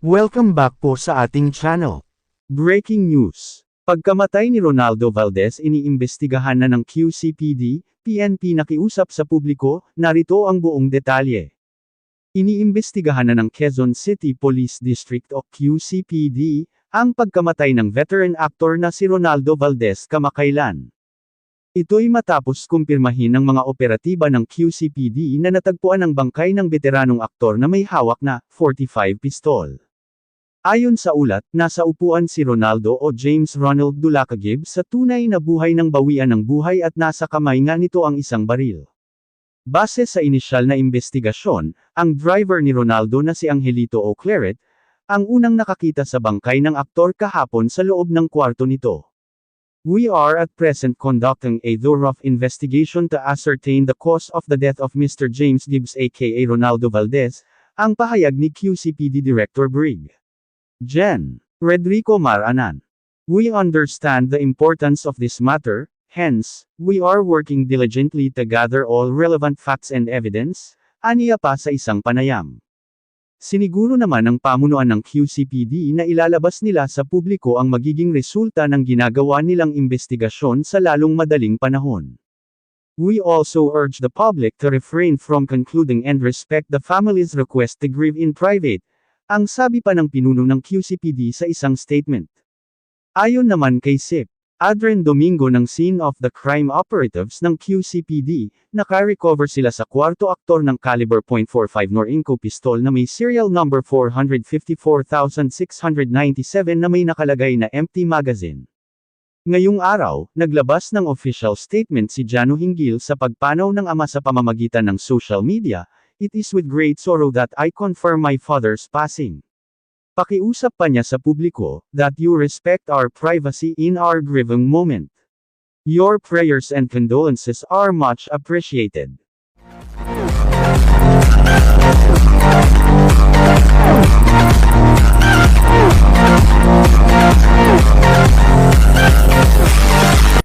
Welcome back po sa ating channel. Breaking news. Pagkamatay ni Ronaldo Valdez iniimbestigahan na ng QCPD, PNP nakiusap sa publiko, narito ang buong detalye. Iniimbestigahan na ng Quezon City Police District o QCPD, ang pagkamatay ng veteran actor na si Ronaldo Valdez kamakailan. Ito'y matapos kumpirmahin ng mga operatiba ng QCPD na natagpuan ang bangkay ng veteranong aktor na may hawak na 45 pistol. Ayon sa ulat, nasa upuan si Ronaldo o James Ronald Dulacagib sa tunay na buhay ng bawian ng buhay at nasa kamay nga nito ang isang baril. Base sa inisyal na investigasyon, ang driver ni Ronaldo na si Angelito O. Claret, ang unang nakakita sa bangkay ng aktor kahapon sa loob ng kwarto nito. We are at present conducting a thorough investigation to ascertain the cause of the death of Mr. James Gibbs aka Ronaldo Valdez, ang pahayag ni QCPD Director Brig. Gen. Redrico Maranan. We understand the importance of this matter, hence, we are working diligently to gather all relevant facts and evidence, aniya pa sa isang panayam. Siniguro naman ng pamunuan ng QCPD na ilalabas nila sa publiko ang magiging resulta ng ginagawa nilang investigasyon sa lalong madaling panahon. We also urge the public to refrain from concluding and respect the family's request to grieve in private, ang sabi pa ng pinuno ng QCPD sa isang statement. Ayon naman kay SIP, Adren Domingo ng scene of the crime operatives ng QCPD, naka-recover sila sa kwarto aktor ng caliber .45 Norinco pistol na may serial number 454697 na may nakalagay na empty magazine. Ngayong araw, naglabas ng official statement si Jano Hinggil sa pagpanaw ng ama sa pamamagitan ng social media, It is with great sorrow that I confirm my father's passing. Pakiusap pa niya sa publiko, that you respect our privacy in our grieving moment. Your prayers and condolences are much appreciated.